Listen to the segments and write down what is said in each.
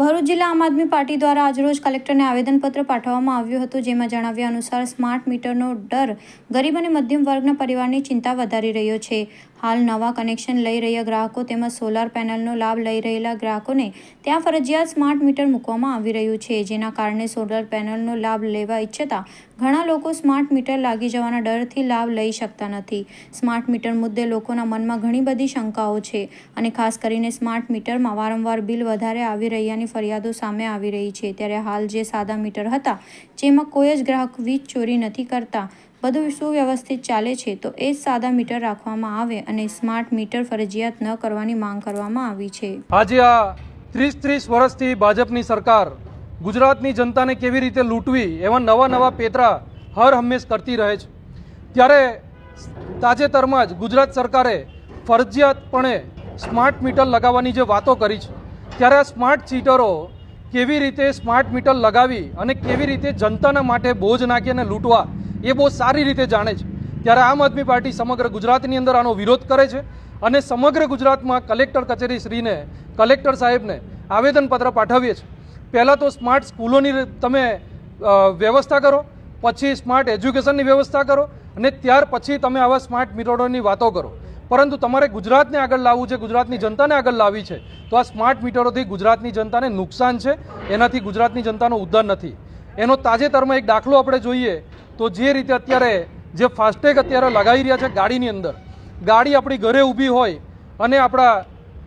ભરૂચ જિલ્લા આમ આદમી પાર્ટી દ્વારા આજરોજ કલેક્ટરને આવેદનપત્ર પાઠવવામાં આવ્યું હતું, જેમાં જણાવ્યા અનુસાર સ્માર્ટ મીટરનો ડર ગરીબ અને મધ્યમ વર્ગના પરિવારની ચિંતા વધારી રહ્યો છે. હાલ નવા કનેક્શન લઈ રહ્યા ગ્રાહકો તેમજ સોલાર પેનલનો લાભ લઈ રહેલા ગ્રાહકોને ત્યાં ફરજિયાત સ્માર્ટ મીટર મૂકવામાં આવી રહ્યું છે, જેના કારણે સોલાર પેનલનો લાભ લેવા ઈચ્છતા ઘણા લોકો સ્માર્ટ મીટર લાગી જવાના ડરથી લાભ લઈ શકતા નથી. સ્માર્ટ મીટર મુદ્દે લોકોના મનમાં ઘણી બધી શંકાઓ છે અને ખાસ કરીને સ્માર્ટ મીટરમાં વારંવાર બિલ વધારે આવી રહ્યાની ફરિયાદો સામે આવી રહી છે. ત્યારે હાલ જે સાદા મીટર હતા, જેમાં કોઈ જ ગ્રાહક વીજ ચોરી નથી કરતા બધું સુવ્યવસ્થિત ચાલે છે, તો એ જ સાદા મીટર રાખવામાં આવે અને સ્માર્ટ મીટર ફરજિયાત ન કરવાની માંગ કરવામાં આવી છે. આજે આ ત્રીસ ત્રીસ વર્ષથી ભાજપની સરકાર ગુજરાતની જનતાને કેવી રીતે લૂંટવી એવા નવા નવા પેતરા હર હંમેશ કરતી રહે છે. ત્યારે તાજેતરમાં જ ગુજરાત સરકારે ફરજિયાતપણે સ્માર્ટ મીટર લગાવવાની જે વાતો કરી છે, ત્યારે આ સ્માર્ટ સીટરો કેવી રીતે સ્માર્ટ મીટર લગાવી અને કેવી રીતે જનતાના માટે બોજ નાખી અને લૂંટવા એ બહુ સારી રીતે જાણે છે. ત્યારે આમ આદમી પાર્ટી સમગ્ર ગુજરાતની અંદર આનો વિરોધ કરે છે અને સમગ્ર ગુજરાતમાં કલેક્ટર કચેરી શ્રીને, કલેક્ટર સાહેબને આવેદનપત્ર પાઠવીએ છીએ પહેલાં તો સ્માર્ટ સ્કૂલોની તમે વ્યવસ્થા કરો, પછી સ્માર્ટ એજ્યુકેશનની વ્યવસ્થા કરો અને ત્યાર પછી તમે આવા સ્માર્ટ મીટરોની વાતો કરો. પરંતુ તમારે ગુજરાતને આગળ લાવવું છે, ગુજરાતની જનતાને આગળ લાવવી છે, તો આ સ્માર્ટ મીટરોથી ગુજરાતની જનતાને નુકસાન છે, એનાથી ગુજરાતની જનતાનો ઉદ્ધાર નથી. એનો તાજેતરમાં એક દાખલો આપણે જોઈએ તો જે રીતે અત્યારે જે ફાસ્ટેગ અત્યારે લગાવી રહ્યા છે ગાડીની અંદર, ગાડી આપણી ઘરે ઊભી હોય અને આપણા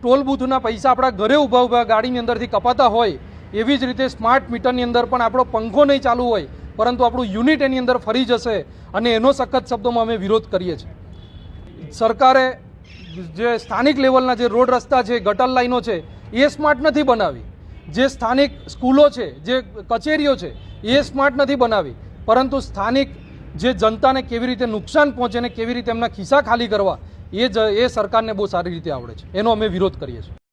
ટોલ બૂથના પૈસા આપણા ઘરે ઊભા ઊભા ગાડીની અંદરથી કપાતા હોય, એવી જ રીતે સ્માર્ટ મીટરની અંદર પણ આપણો પંખો નહીં ચાલુ હોય, પરંતુ આપણું યુનિટ એની અંદર ફરી જશે અને એનો સખત શબ્દોમાં અમે વિરોધ કરીએ છીએ. સરકારે જે સ્થાનિક લેવલના જે રોડ રસ્તા છે, ગટર લાઈનો છે, એ સ્માર્ટ નથી બનાવી. જે સ્થાનિક સ્કૂલો છે, જે કચેરીઓ છે, એ સ્માર્ટ નથી બનાવી. પરંતુ સ્થાનિક જે જનતાને કેવી રીતે નુકસાન પહોંચે ને કેવી રીતે એમના ખિસ્સા ખાલી કરવા, એ જ, એ સરકારને બહુ સારી રીતે આવડે છે. એનો અમે વિરોધ કરીએ છીએ.